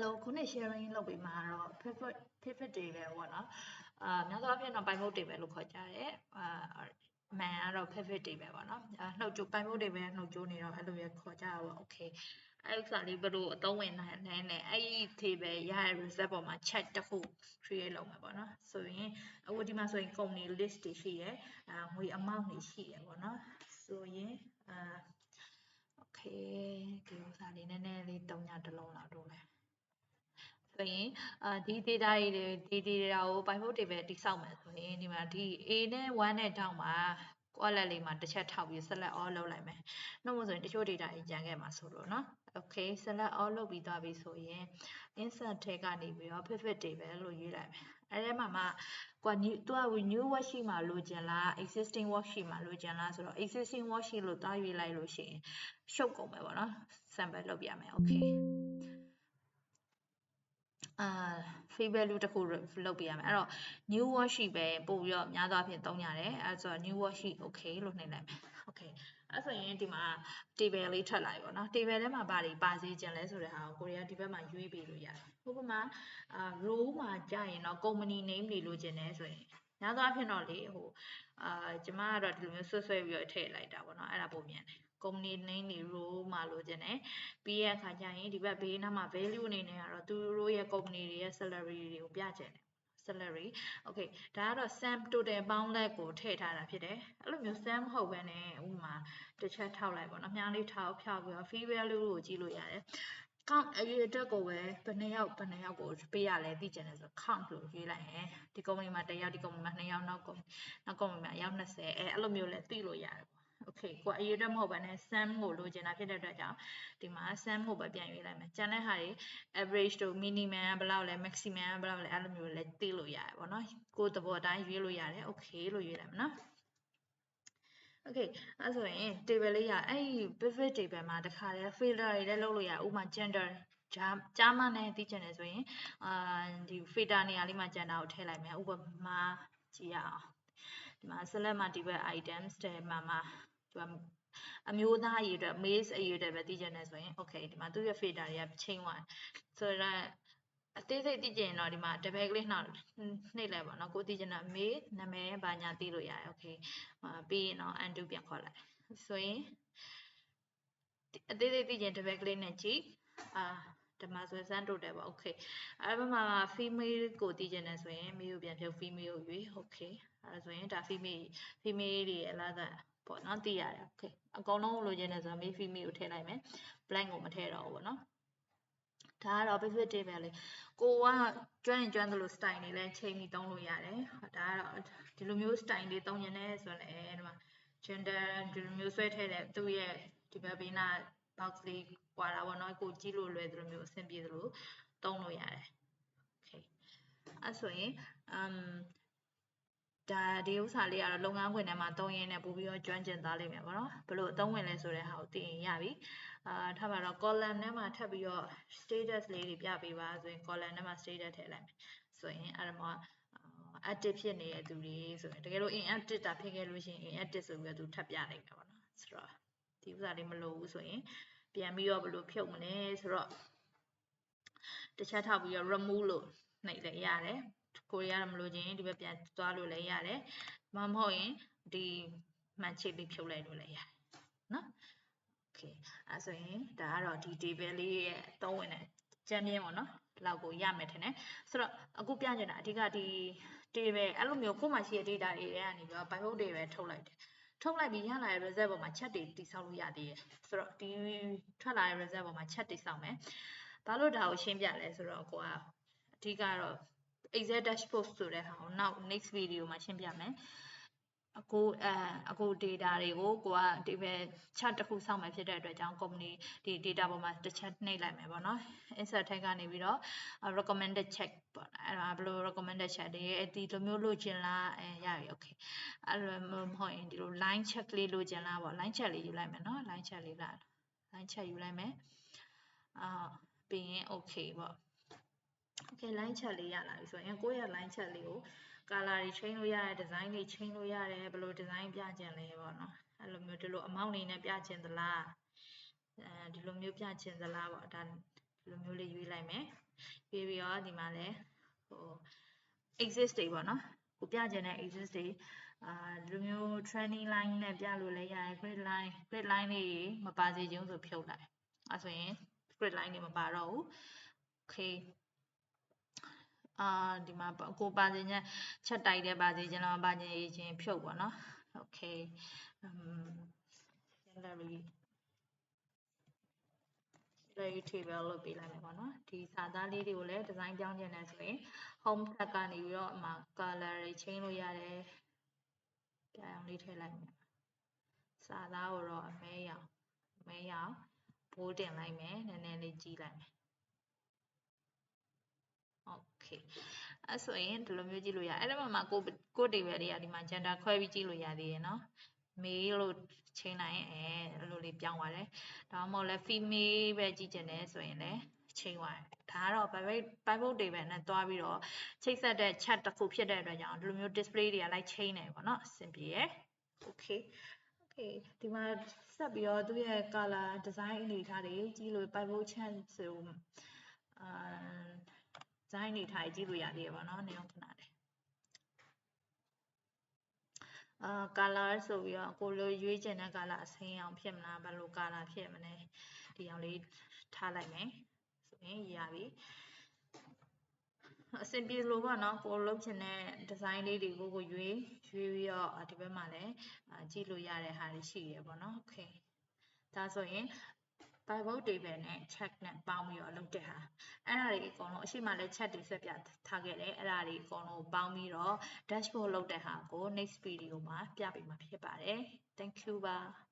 Hello ခုနေ့ sharing လုပ်ပေးမှာတော့ pivot pivot တွေပဲပေါ့နော်အာများသောအားဖြင့်တော့ pivot တွေပဲလို့ခေါ်ကြတယ်အာအမှန်ကတော့ pivot တွေပဲပေါ့နော်အာနှုတ်ကြိုး pivot တွေပဲနှုတ်ကြိုးနေတော့အဲ့လိုပဲခေါ်ကြတာပေါ့ okay အဲ့ဥစ္စာလေးဘယ်လိုအသုံးဝင်နိုင်လဲနဲ့အဲ့ဒီ table ရတဲ့ result ပေါ်မှာ check တစ်ခု create လုပ်မှာပေါ့နော်ဆိုရင်အခုဒီမှာဆိုရင် company list တွေရှိရယ်အာငွေ amount တွေရှိရယ်ပေါ့နော်ဆိုရင်အာ okay ဒီဥစ္စာလေးနည်းနည်းလေးတုံးညတစ်လုံးလောက်တော့လဲ ဆိုရင်အာဒီ data တွေဒီ data ကို pivot table တိစောက်မယ်ဆိုရင်ဒီမှာဒီ A နဲ့1နဲ့တောင်းမှာ column လေးမှာတစ်ချက်ထောက်ပြီး select all လုပ်လိုက်မယ်။နှုတ်မဆိုရင်တချို့ data တွေကျန်ခဲ့မှာဆိုလို့နော်။ Okay select all လုပ်ပြီးသွားပြီဆိုရင် insert ထဲကနေပြီးတော့ pivot table လို့ရေးလိုက်မယ်။အဲဒီမှာမှကိုက new သူက new worksheet မှာလိုချင်လား existing worksheet မှာလိုချင်လားဆိုတော့ existing worksheet လို့တားရွေးလိုက်လို့ရှိရင်ရှုပ်ကုန်မယ်ပေါ့နော်။ sample လုပ်ပြမယ်။ Okay အာ free value တစ်ခုလုပ်ပြရမယ်အဲ့တော့ new worksheet ပဲပို့ပြီးတော့များသောအားဖြင့်သုံးရတယ်အဲ့ဆိုတော့ new worksheet okay လို့နှိပ်လိုက်မယ် okay အဲ့ဆိုရင်ဒီမှာ table လေးထွက်လာပြီပေါ့နော် table ထဲမှာဘာတွေပါစေချင်လဲဆိုတဲ့ဟာကိုကိုရီးယားဒီဘက်မှာရွေးပေးလို့ရတယ်ဥပမာအာ row မှာကြာရင်တော့ company name တွေလိုချင်တယ်ဆိုရင်များသောအားဖြင့်တော့လေဟိုအာကျမကတော့ဒီလိုမျိုးဆွဆွဲပြီးတော့ထည့်လိုက်တာပေါ့နော်အဲ့ဒါပုံမြန်တယ် company name တွေ row မှာလိုချင်တယ်ပြီးရအခါကျရင်ဒီဘက်ဘေးနားမှာ value အနေနဲ့ကတော့သူတို့ရဲ့ company တွေရဲ့ salary တွေကိုပြချင်တယ် salary okay ဒါကတော့ sum total ပေါင်းလက်ကိုထည့်ထားတာဖြစ်တယ်အဲ့လိုမျိုး sum မဟုတ်ဘဲနဲ့ဥပမာတစ်ချက်ထောက်လိုက်ပေါ့နော်မြားလေးထောက်ဖြောက်ပြီးတော့ fee value ကိုကြည့်လို့ရတယ် count အရေးအတွက်ကိုပဲဘယ်နှစ်ယောက်ဘယ်နှစ်ယောက်ကိုပေးရလဲသိချင်တယ်ဆို count လို့ရေးလိုက်ရင်ဒီ company မှာတစ်ယောက်ဒီ company မှာနှစ်ယောက်နောက် company နောက် company မှာအယောက်20အဲအဲ့လိုမျိုးလဲသိလို့ရတယ်ပေါ့ okay ကိုအရေးအတွက်မဟုတ်ဘဲနဲ့ sum ကိုလိုချင်တာဖြစ်တဲ့အတွက်ကြောင့်ဒီမှာ sum ကိုပဲပြန်ရွေးလိုက်မယ်ကျန်တဲ့ဟာတွေ average တို့ minimum ကဘယ်လောက်လဲ maximum ကဘယ်လောက်လဲအဲ့လိုမျိုးလဲသိလို့ရတယ်ပေါ့နော်ကိုယ်သဘောအတိုင်းရွေးလို့ရတယ် okay လို့ရွေးလိုက်မယ်နော် okay အဲ့ဆိုရင် table လေးရအဲ့ဒီ pivot table မှာတခါတည်း filter တွေလည်းလုပ်လို့ရဥပမာ gender ဂျာဂျာမန်နဲ့သိချင်တယ်ဆိုရင်အာဒီ filter နေရာလေးမှာ gender ကိုထည့်လိုက်မယ်ဥပမာကြည့်ရအောင်ဒီမှာ select မှာဒီဘက် items ထဲမှာမှာ သူကအမျိုးသားအရေးအတွက် male အရေးအတွက်ပဲသိချင်တယ်ဆိုရင် okay ဒီမှာသူ့ရဲ့ filter တွေကချိန်သွားဆိုတော့အသေးစိတ်သိချင်တော့ဒီမှာတပည့်ကလေးနှောက်နှိပ်လိုက်ပါတော့ကိုသိချင်တာမေးနာမည်ဘာညာသိလို့ရတယ် okay ပြီးရင်တော့ undo ပြန်ခေါ်လိုက်ဆိုရင်အသေးစိတ်သိချင်တပည့်ကလေးနဲ့ကြည့်အာ ဒီမှာဆိုစမ်းတိုတယ်ပေါ့ okay အဲ့ဘက်မှာ female ကိုသိချင်တယ်ဆိုရင် male ကိုပြန်ဖြုတ် female ကိုရွေး okay အဲ့ဆိုရင်ဒါ female female တွေရဲ့အလားတူပေါ့နော်သိရတယ် okay အကုန်လုံးလိုချင်တယ်ဆိုတော့ male female ကိုထည့်လိုက်မယ် blank ကိုမထည့်တော့ဘူးပေါ့နော်ဒါကတော့ pivot table လေးကိုကကျွမ်းရင်ကျွမ်းသလို style တွေလည်းချိန်ပြီးသုံးလို့ရတယ်ဒါကတော့ဒီလိုမျိုး style တွေသုံးရင်လည်းဆိုရင်လည်းဒီမှာ gender ဒီလိုမျိုးဆွဲထည့်တဲ့သူ့ရဲ့ဒီဘက်ဘေးနာ box လေးပွာတာပေါ့နော်ကိုကြည့်လို့လွယ်သလိုမျိုးအဆင်ပြေသလိုသုံးလို့ရတယ် okay အဲ့ဆိုရင် um ဒါဒီဥစ္စာလေးကတော့လုပ်ငန်းခွင်ထဲမှာသုံးရင်းနဲ့ပို့ပြီးတော့ကျွမ်းကျင်သွားလိမ့်မယ်ပေါ့နော်ဘလို့အသုံးဝင်လဲဆိုတဲ့ဟာကိုသိရင်ရပြီအာထားပါတော့ column ထဲမှာထပ်ပြီးတော့ status လေးတွေပြပေးပါဆိုရင် column ထဲမှာ status ထည့်လိုက်မယ်ဆိုရင်အဲ့ဒါမှာ active ဖြစ်နေတဲ့သူတွေဆိုရင်တကယ်လို့ inactive တာဖြစ်ခဲ့လို့ရှိရင် inactive ဆိုပြီးတော့သူထပ်ပြလိုက်မယ်ပေါ့နော်ဆိုတော့ ဒီဥစ္စာလေးမလိုဘူးဆိုရင်ပြန်ပြီးတော့ဘယ်လိုဖြုတ်မလဲဆိုတော့တစ်ချက်ထောက်ပြီးတော့ remove လို့နှိပ်လိုက်ရတယ်ကိုရီးယားမလို့ချင်းဒီဘက်ပြန်သွားလို့လည်းရတယ်မမဟုတ်ရင်ဒီမှန်ချစ်လေးဖြုတ်လိုက်လို့လည်းရတယ်နော် okay အဲဆိုရင်ဒါကတော့ဒီ table လေးရဲ့အသုံးဝင်တဲ့ကြမ်းပြင်းပေါ့နော်လောက်ကိုရမယ်ထင်တယ်ဆိုတော့အခုပြချင်တာအဓိကဒီ table အဲ့လိုမျိုးကိုယ်မှရှိတဲ့ data တွေကနေပြီးတော့ pivot တွေပဲထုတ်လိုက်တယ် ထုတ်လိုက်ပြီးရလာတဲ့ result ပေါ်မှာ chat တွေတိစောက်လို့ရသေးတယ်ဆိုတော့ဒီထွက်လာတဲ့ result ပေါ်မှာ chat တိစောက်မယ်ဘာလို့ဒါကိုရှင်းပြလဲဆိုတော့ကိုကအဓိကတော့ exact dashboard ဆိုတဲ့ဟာကိုနောက် next video မှာရှင်းပြမယ် အခုအဲအခု data တွေကိုကိုကဒီပဲ chart တစ်ခုစောင့်မှဖြစ်တဲ့အတွက်ကြောင့် company ဒီ data ပေါ်မှာတစ်ချက်နှိပ်လိုက်မယ်ပေါ့နော် insert ထက်ကနေပြီးတော့ recommended check ပေါ့အဲ့ဒါဘယ်လို recommended check တွေဒီလိုမျိုးလိုချင်လားအဲရပြီ okay အဲ့လိုမဟုတ်ရင်ဒီလို line check လေးလိုချင်လားပေါ့ line check လေးယူလိုက်မယ်နော် line check လေးလာ line check ယူလိုက်မယ်အာပြီးရင် okay ပေါ့ okay line chart လေးရလာပြီဆိုရင်ကိုယ့်ရဲ့ line chart လေးကို color တွေ change လို့ရတယ် design တွေ change လို့ရတယ်ဘယ်လို design ပြချင်လဲပေါ့နော်အဲ့လိုမျိုးဒီလို amount တွေနဲ့ပြချင်သလားအဲဒီလိုမျိုးပြချင်သလားပေါ့ဒါဒီလိုမျိုးလေးရွေးလိုက်မယ်ပြီးပြီးတော့ဒီမှာလည်းဟို exist တွေပေါ့နော်ကိုပြချင်တဲ့ exist တွေအာဒီလိုမျိုး training line နဲ့ပြလို့လည်းရတယ် grid line grid line လေးတွေမပါစေချင်ဘူးဆိုဖြုတ်လိုက်အဲဆိုရင် grid line တွေမပါတော့ဘူး okay အာဒီမှာကိုပါစေချင်ချက်တိုက်တဲ့ပါစေချင်တော့ပါချင်ချင်းဖြုတ်ပေါ့နော် okay um salary salary table လုပ်ပေးလိုက်မယ်ပေါ့နော်ဒီစာသားလေးတွေကိုလည်း design ပြောင်းချင်တယ်ဆိုရင် home tab ကနေပြီးတော့အမှ color တွေ change လို့ရတယ်ပြအောင်လေးထည့်လိုက်မယ်စာသားကိုတော့အမဲရောင်အမဲရောင်ဘိုးတင်လိုက်မယ်နည်းနည်းလေးကြီးလိုက်မယ် okay အဲ့ဆိုရင်ဒီလိုမျိုးကြည့်လို့ရအဲ့ဒါမှမှကိုကိုတိပဲတွေကဒီမှာ gender ခွဲပြီးကြည့်လို့ရသေးရဲ့နော်မေလို့ချိန်လိုက်ရင်အဲအဲ့လိုလေးပြောင်းသွားတယ်ဒါမှမဟုတ်လဲ female ပဲကြည့်ကျင်တယ်ဆိုရင်လည်းချိန်သွားတယ်ဒါကတော့ private private table နဲ့တွားပြီးတော့ချိတ်ဆက်တဲ့ chat တစ်ခုဖြစ်တဲ့အတွက်ကြောင့်ဒီလိုမျိုး display တွေကလိုက်ချိန်နေပေါ့နော်အဆင်ပြေရယ် okay okay ဒီမှာဆက်ပြီးတော့သူ့ရဲ့ color design အနေထားတွေကြည့်လို့ private chance ဆိုအာ design အနေထားကြီးကြည့်လို့ရသေးရပါတော့နေအောင်ခဏလေးအာ color ဆိုပြီးတော့ကိုလိုရွေးချင်တဲ့ color အစိမ်းအောင်ဖြစ်မလားဘယ်လို color ဖြစ်မလဲဒီအောင်လေးထားလိုက်မယ်ဆိုရင်ရပြီအဆင်ပြေလို့ပေါ့နော်ကိုလုပ်ချင်တဲ့ design လေးတွေကိုကိုရွေးရွေးပြီးတော့ဒီဘက်မှာလည်းကြည့်လို့ရတဲ့ဟာတွေရှိရပေါ့နော် okay ဒါဆိုရင် Bible table နဲ့ check နဲ့ပေါင်းပြီးတော့လုပ်တဲ့ဟာအဲ့ဒါတွေအကုန်လုံးအရှိမလဲ chat တွေဆက်ပြထားခဲ့တယ်အဲ့ဒါတွေအကုန်လုံးပေါင်းပြီးတော့ dashboard လုပ်တဲ့ဟာကို next video မှာပြပေးမှာဖြစ်ပါတယ် thank you ပါ